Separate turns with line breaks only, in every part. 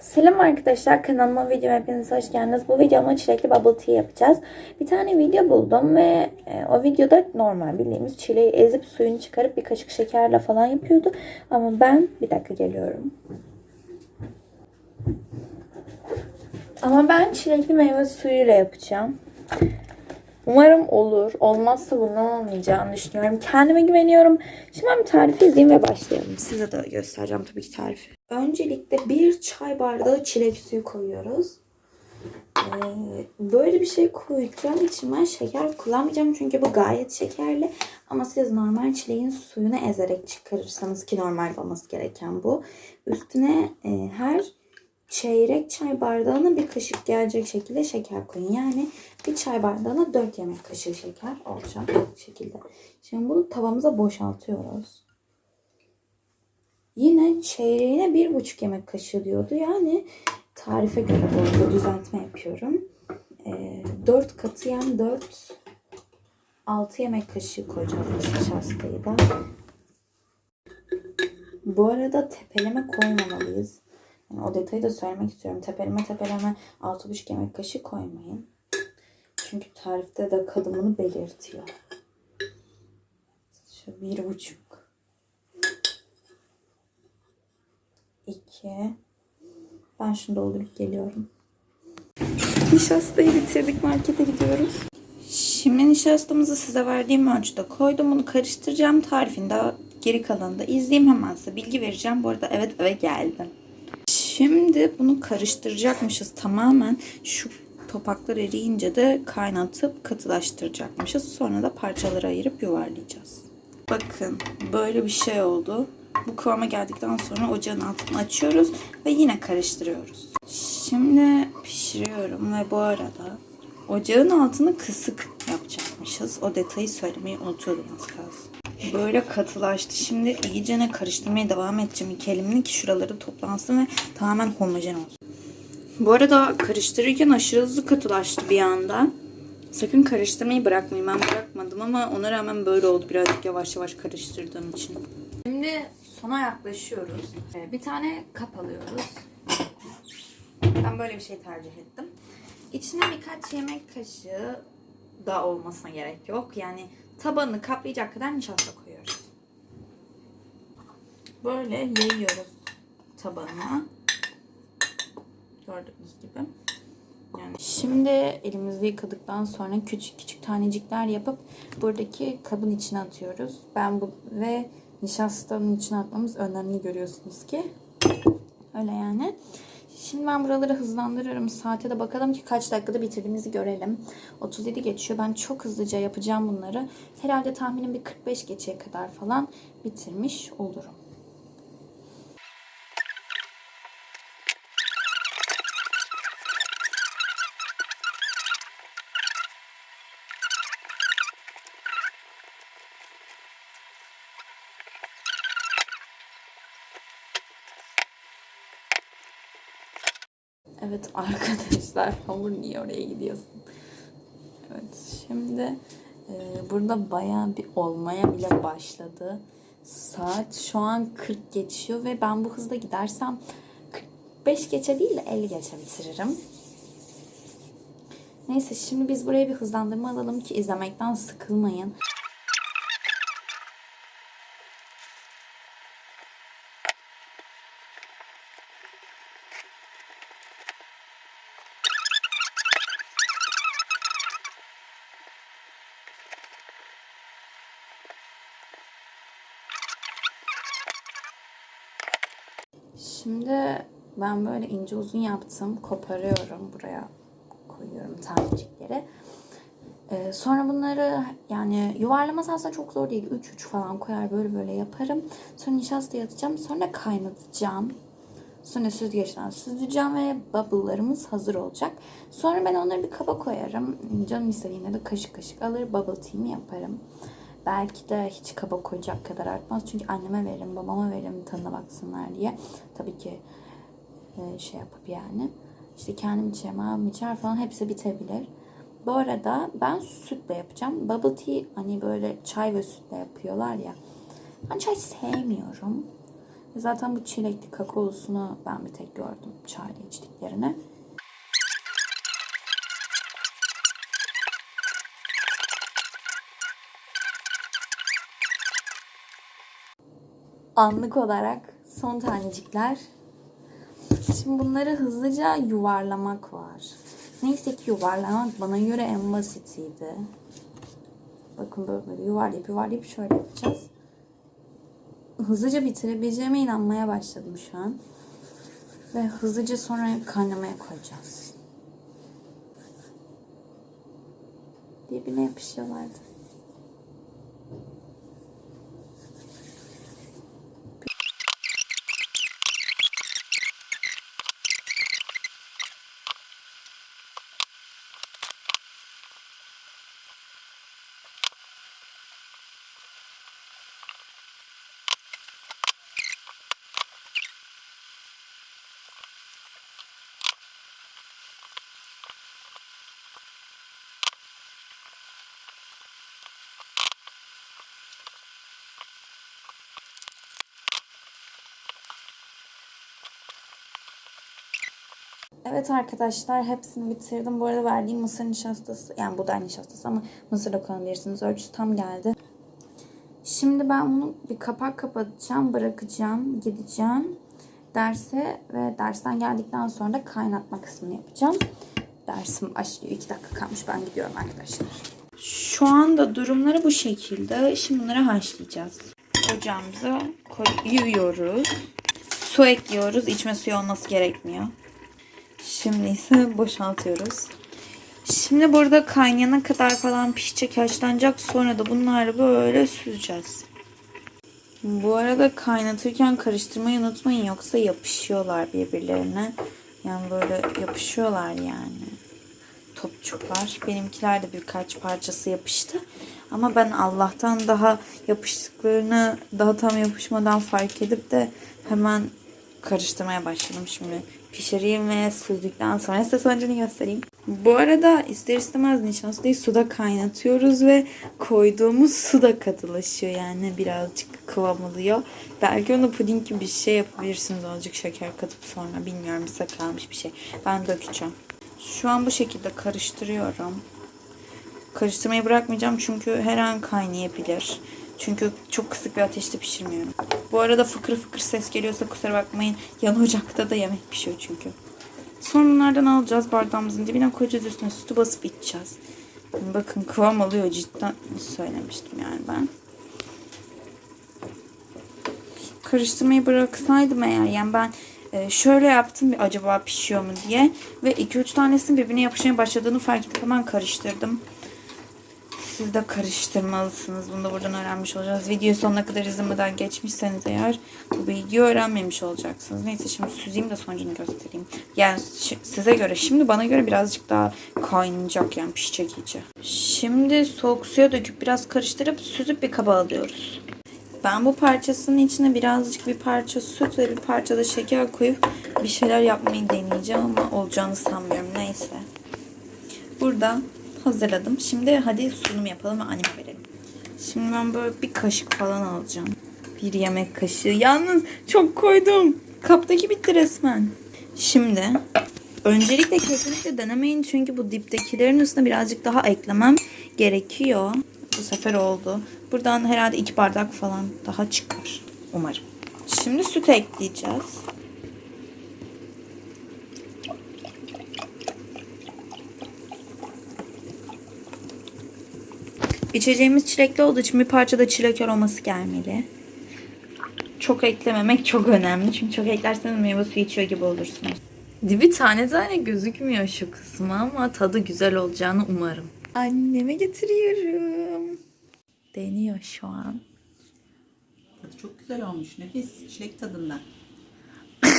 Selam arkadaşlar kanalıma videoma hepiniz hoş geldiniz. Bu videomda çilekli bubble tea yapacağız. Bir tane video buldum ve e, o videoda normal bildiğimiz çileği ezip suyunu çıkarıp bir kaşık şekerle falan yapıyordu. Ama ben bir dakika geliyorum. Ama ben çilekli meyve suyuyla yapacağım. Umarım olur. Olmazsa bundan olmayacağını düşünüyorum. Kendime güveniyorum. Şimdi ben bir tarifi izleyeyim ve başlayalım. Size de göstereceğim tabii ki tarifi. Öncelikle bir çay bardağı çilek suyu koyuyoruz. Ee, böyle bir şey koyacağım için ben şeker kullanmayacağım çünkü bu gayet şekerli. Ama siz normal çileğin suyunu ezerek çıkarırsanız ki normal olması gereken bu. Üstüne e, her çeyrek çay bardağına bir kaşık gelecek şekilde şeker koyun. Yani bir çay bardağına 4 yemek kaşığı şeker olacak şekilde. Şimdi bunu tavamıza boşaltıyoruz. Yine çeyreğine bir buçuk yemek kaşığı diyordu. Yani tarife göre bu arada düzeltme yapıyorum. Ee, 4 katı yani 4 6 yemek kaşığı koyacağız nişastayı da. Bu arada tepeleme koymamalıyız. Yani o detayı da söylemek istiyorum. Tepeleme tepeleme 6,5 yemek kaşığı koymayın. Çünkü tarifte de kadımını belirtiyor. Şu bir buçuk. İki. Ben şunu doldurup geliyorum. Nişastayı bitirdik. Markete gidiyoruz. Şimdi nişastamızı size verdiğim ölçüde koydum. Bunu karıştıracağım. Tarifini de geri kalanını da izleyeyim. Hemen size bilgi vereceğim. Bu arada evet eve geldim. Şimdi bunu karıştıracakmışız tamamen. Şu topaklar eriyince de kaynatıp katılaştıracakmışız. Sonra da parçalara ayırıp yuvarlayacağız. Bakın böyle bir şey oldu. Bu kıvama geldikten sonra ocağın altını açıyoruz ve yine karıştırıyoruz. Şimdi pişiriyorum ve bu arada ocağın altını kısık yapacakmışız. O detayı söylemeyi unutuyordum az kalsın. Böyle katılaştı. Şimdi iyicene karıştırmaya devam edeceğim iki elimle ki şuraları toplansın ve tamamen homojen olsun. Bu arada karıştırırken aşırı hızlı katılaştı bir anda. Sakın karıştırmayı bırakmayın. Ben bırakmadım ama ona rağmen böyle oldu. Birazcık yavaş yavaş karıştırdığım için. Şimdi sona yaklaşıyoruz. Ee, Bir tane kap alıyoruz. Ben böyle bir şey tercih ettim. İçine birkaç yemek kaşığı da olmasına gerek yok. Yani tabanını kaplayacak kadar nişasta koyuyoruz. Böyle yayıyoruz tabanına. Gördüğünüz gibi. Yani şimdi elimizi yıkadıktan sonra küçük küçük tanecikler yapıp buradaki kabın içine atıyoruz. Ben bu ve nişastanın içine atmamız önemli görüyorsunuz ki. Öyle yani. Şimdi ben buraları hızlandırıyorum. Saate de bakalım ki kaç dakikada bitirdiğimizi görelim. 37 geçiyor. Ben çok hızlıca yapacağım bunları. Herhalde tahminim bir 45 geçeye kadar falan bitirmiş olurum. Evet arkadaşlar hamur niye oraya gidiyorsun? Evet şimdi e, burada bayağı bir olmaya bile başladı. Saat şu an 40 geçiyor ve ben bu hızla gidersem 45 geçe değil de 50 geçe bitiririm. Neyse şimdi biz buraya bir hızlandırma alalım ki izlemekten sıkılmayın. Şimdi ben böyle ince uzun yaptım. Koparıyorum. Buraya koyuyorum tanecikleri. Ee, sonra bunları yani yuvarlaması aslında çok zor değil. 3-3 falan koyar böyle böyle yaparım. Sonra nişastaya atacağım. Sonra kaynatacağım. Sonra süzgeçten süzeceğim ve bubble'larımız hazır olacak. Sonra ben onları bir kaba koyarım. Canım istediğinde de kaşık kaşık alır bubble tea'mi yaparım. Belki de hiç kaba koyacak kadar artmaz. Çünkü anneme veririm, babama veririm tadına baksınlar diye. Tabii ki e, şey yapıp yani. İşte kendim içerim, abim içer falan hepsi bitebilir. Bu arada ben sütle yapacağım. Bubble tea hani böyle çay ve sütle yapıyorlar ya. Ben çay sevmiyorum. Zaten bu çilekli kakaosunu ben bir tek gördüm çayla içtiklerine. Anlık olarak son tanecikler. Şimdi bunları hızlıca yuvarlamak var. Neyse ki yuvarlamak bana göre en basitiydi. Bakın böyle, yuvarlayıp yuvarlayıp şöyle yapacağız. Hızlıca bitirebileceğime inanmaya başladım şu an. Ve hızlıca sonra kaynamaya koyacağız. Birbirine yapışıyorlardı. Evet arkadaşlar hepsini bitirdim. Bu arada verdiğim mısır nişastası yani buğday nişastası ama mısır da kullanabilirsiniz. Ölçüsü tam geldi. Şimdi ben bunu bir kapak kapatacağım, bırakacağım, gideceğim derse ve dersten geldikten sonra da kaynatma kısmını yapacağım. Dersim başlıyor. 2 dakika kalmış. Ben gidiyorum arkadaşlar. Şu anda durumları bu şekilde. Şimdi bunları haşlayacağız. Ocağımıza koyuyoruz. Su ekliyoruz. İçme suyu olması gerekmiyor. Şimdi ise boşaltıyoruz. Şimdi burada kaynayana kadar falan pişecek, haşlanacak. Sonra da bunları böyle süzeceğiz. Bu arada kaynatırken karıştırmayı unutmayın yoksa yapışıyorlar birbirlerine. Yani böyle yapışıyorlar yani. Topçuklar. Benimkiler de birkaç parçası yapıştı. Ama ben Allah'tan daha yapıştıklarını daha tam yapışmadan fark edip de hemen karıştırmaya başladım şimdi. Pişireyim ve süzdükten sonra size sonucunu göstereyim. Bu arada ister istemez nişastayı suda kaynatıyoruz ve koyduğumuz su da katılaşıyor. Yani birazcık kıvam alıyor. Belki onu puding gibi bir şey yapabilirsiniz. Azıcık şeker katıp sonra bilmiyorum size kalmış bir şey. Ben dökeceğim. Şu an bu şekilde karıştırıyorum. Karıştırmayı bırakmayacağım çünkü her an kaynayabilir. Çünkü çok kısık bir ateşte pişirmiyorum. Bu arada fıkır fıkır ses geliyorsa kusura bakmayın. Yan ocakta da yemek pişiyor çünkü. Sonra bunlardan alacağız. Bardağımızın dibine koyacağız. Üstüne sütü basıp içeceğiz. Bakın kıvam alıyor cidden söylemiştim yani ben. Karıştırmayı bıraksaydım eğer yani ben e, şöyle yaptım acaba pişiyor mu diye ve 2-3 tanesinin birbirine yapışmaya başladığını fark edip hemen karıştırdım. Siz de karıştırmalısınız. Bunu da buradan öğrenmiş olacağız. Videoyu sonuna kadar izlemeden geçmişseniz eğer bu bilgiyi öğrenmemiş olacaksınız. Neyse şimdi süzeyim de sonucunu göstereyim. Yani size göre şimdi bana göre birazcık daha kaynayacak yani pişecek iyice. Şimdi soğuk suya döküp biraz karıştırıp süzüp bir kaba alıyoruz. Ben bu parçasının içine birazcık bir parça süt ve bir parça da şeker koyup bir şeyler yapmayı deneyeceğim ama olacağını sanmıyorum. Neyse. Burada hazırladım. Şimdi hadi sunum yapalım ve anneme verelim. Şimdi ben böyle bir kaşık falan alacağım. Bir yemek kaşığı. Yalnız çok koydum. Kaptaki bitti resmen. Şimdi öncelikle kesinlikle denemeyin. Çünkü bu diptekilerin üstüne birazcık daha eklemem gerekiyor. Bu sefer oldu. Buradan herhalde iki bardak falan daha çıkar. Umarım. Şimdi süt ekleyeceğiz. İçeceğimiz çilekli olduğu için bir parça da çilek aroması gelmeli. Çok eklememek çok önemli. Çünkü çok eklerseniz meyve suyu içiyor gibi olursunuz. Dibi tane tane gözükmüyor şu kısmı ama tadı güzel olacağını umarım. Anneme getiriyorum. Deniyor şu an.
Tadı çok güzel olmuş. Nefis. Çilek tadında.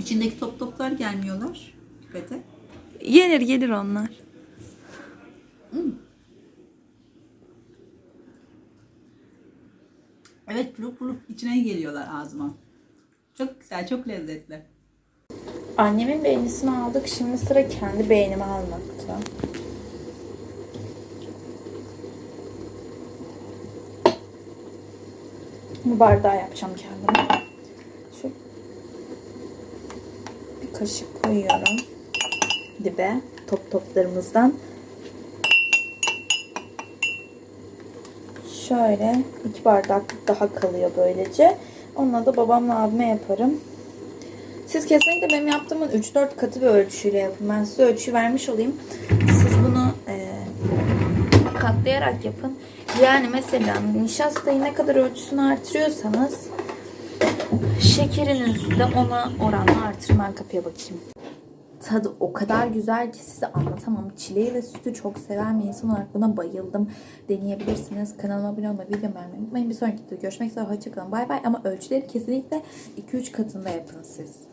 İçindeki top toplar gelmiyorlar. Pipete.
Yenir gelir onlar.
İçine geliyorlar ağzıma. Çok güzel, çok lezzetli.
Annemin beğenisini aldık. Şimdi sıra kendi beğenimi almakta. Bu bardağı yapacağım kendime. Şu bir kaşık koyuyorum dibe top toplarımızdan. Şöyle iki bardak daha kalıyor böylece. Onunla da babamla abime yaparım. Siz kesinlikle benim yaptığımın 3-4 katı bir ölçüyle yapın. Ben size ölçü vermiş olayım. Siz bunu e, katlayarak yapın. Yani mesela nişastayı ne kadar ölçüsünü artırıyorsanız şekerinizi de ona oranla artırın. Ben kapıya bakayım. Tadı o kadar güzel ki size anlatamam. Çileği ve sütü çok seven bir insan olarak buna bayıldım. Deneyebilirsiniz. Kanalıma abone olmayı, video beğenmeyi unutmayın. Bir sonraki videoda görüşmek üzere. Hoşçakalın. Bay bay. Ama ölçüleri kesinlikle 2-3 katında yapın siz.